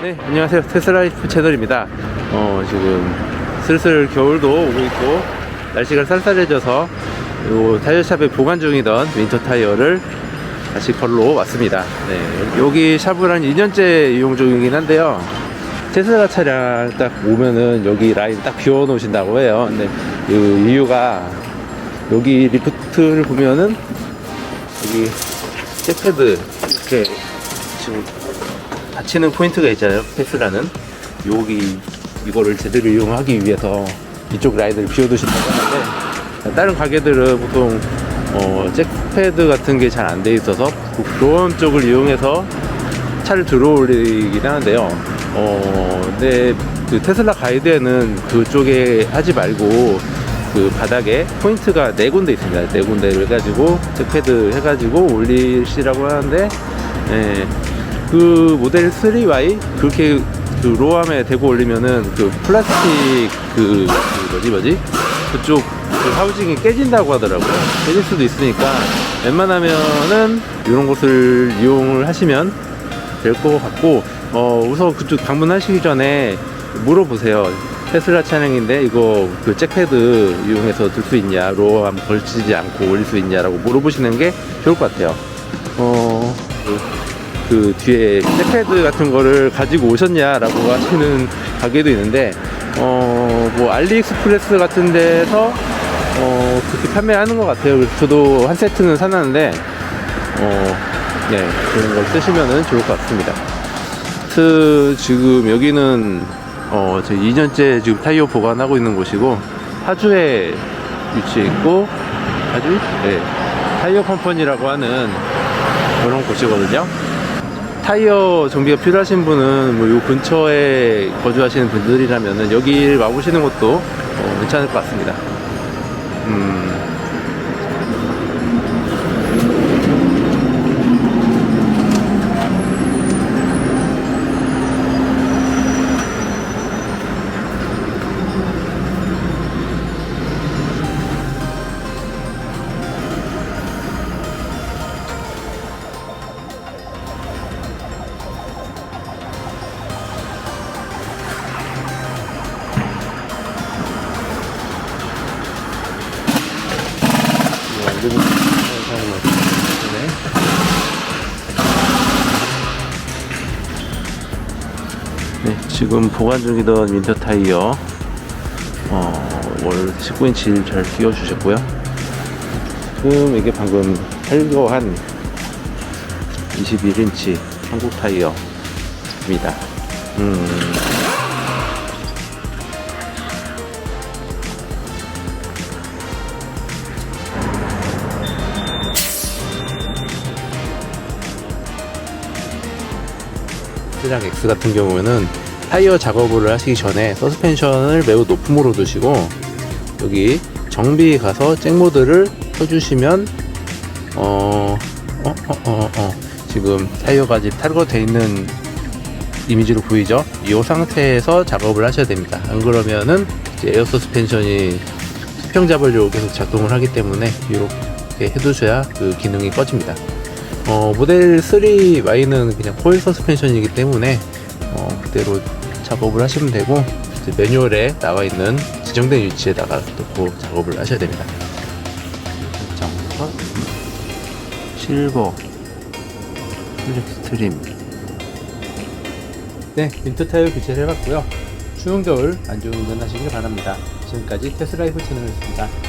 네, 안녕하세요. 테슬라이프 채널입니다. 어, 지금 슬슬 겨울도 오고 있고, 날씨가 쌀쌀해져서 요 타이어샵에 보관 중이던 윈터 타이어를 다시 걸러 왔습니다. 네, 여기 샵을 한 2년째 이용 중이긴 한데요. 테슬라 차량 딱 오면은 여기 라인 딱 비워 놓으신다고 해요. 근데 그 이유가 여기 리프트를 보면은 여기 잭패드 이렇게 지금 받치는 포인트가 있잖아요. 테슬라는 여기 이거를 제대로 이용하기 위해서 이쪽 라인을 비워두신다고 하는데 다른 가게들은 보통 어, 잭패드 같은 게 잘 안 돼 있어서 그런 쪽을 이용해서 차를 들어올리긴 하는데요. 어, 근데 그 테슬라 가이드에는 그쪽에 하지 말고 그 바닥에 포인트가 네 군데 있습니다. 네 군데를 해가지고 잭패드 해가지고 올리시라고 하는데, 예, 그 모델 3Y 그렇게 그 로함에 대고 올리면은 그 플라스틱 그, 그 뭐지 뭐지 그쪽 그 하우징이 깨진다고 하더라고요. 깨질 수도 있으니까 웬만하면은 이런 곳을 이용을 하시면 될 것 같고 어 우선 그쪽 방문하시기 전에 물어보세요. 테슬라 차량인데 이거 그 잭패드 이용해서 들 수 있냐 로함 걸치지 않고 올릴 수 있냐라고 물어보시는 게 좋을 것 같아요. 어. 그, 그 뒤에 잭패드 같은 거를 가지고 오셨냐라고 하시는 가게도 있는데 어 뭐 알리익스프레스 같은 데서 어 그렇게 판매하는 것 같아요. 그래서 저도 한 세트는 사놨는데 어 네, 그런 걸 쓰시면은 좋을 것 같습니다. 트 지금 여기는 어, 저 2년째 지금 타이어 보관하고 있는 곳이고 파주에 위치해 있고 파주? 네. 타이어 컴퍼니라고 하는 그런 곳이거든요. 타이어 정비가 필요하신 분은 뭐 요 근처에 거주하시는 분들이라면은 여기 와보시는 것도 어, 괜찮을 것 같습니다. 음. 사용을 네. 네, 지금 보관 중이던 윈터 타이어 어, 월 19인치 잘 끼워주셨고요. 지금 이게 방금 탈거한 21인치 한국 타이어입니다. 음, 스랑 X 같은 경우에는 타이어 작업을 하시기 전에 서스펜션을 매우 높음으로 두시고 여기 정비 가서 잭모드를 켜주시면 어, 어, 어, 어, 어. 지금 타이어가 아직 탈거되어 있는 이미지로 보이죠? 이 상태에서 작업을 하셔야 됩니다. 안 그러면은 에어 서스펜션이 수평 잡으려고 계속 작동을 하기 때문에 이렇게 해두셔야 그 기능이 꺼집니다. 어, 모델 3Y는 그냥 코일 서스펜션이기 때문에 어, 그대로 작업을 하시면 되고 매뉴얼에 나와 있는 지정된 위치에다가 놓고 작업을 하셔야 됩니다. 정선 실버 플렉스트림 네, 윈터 타이어 교체를 해봤고요. 추운 겨울 안전 운전하시길 바랍니다. 지금까지 테슬라이프 채널이었습니다.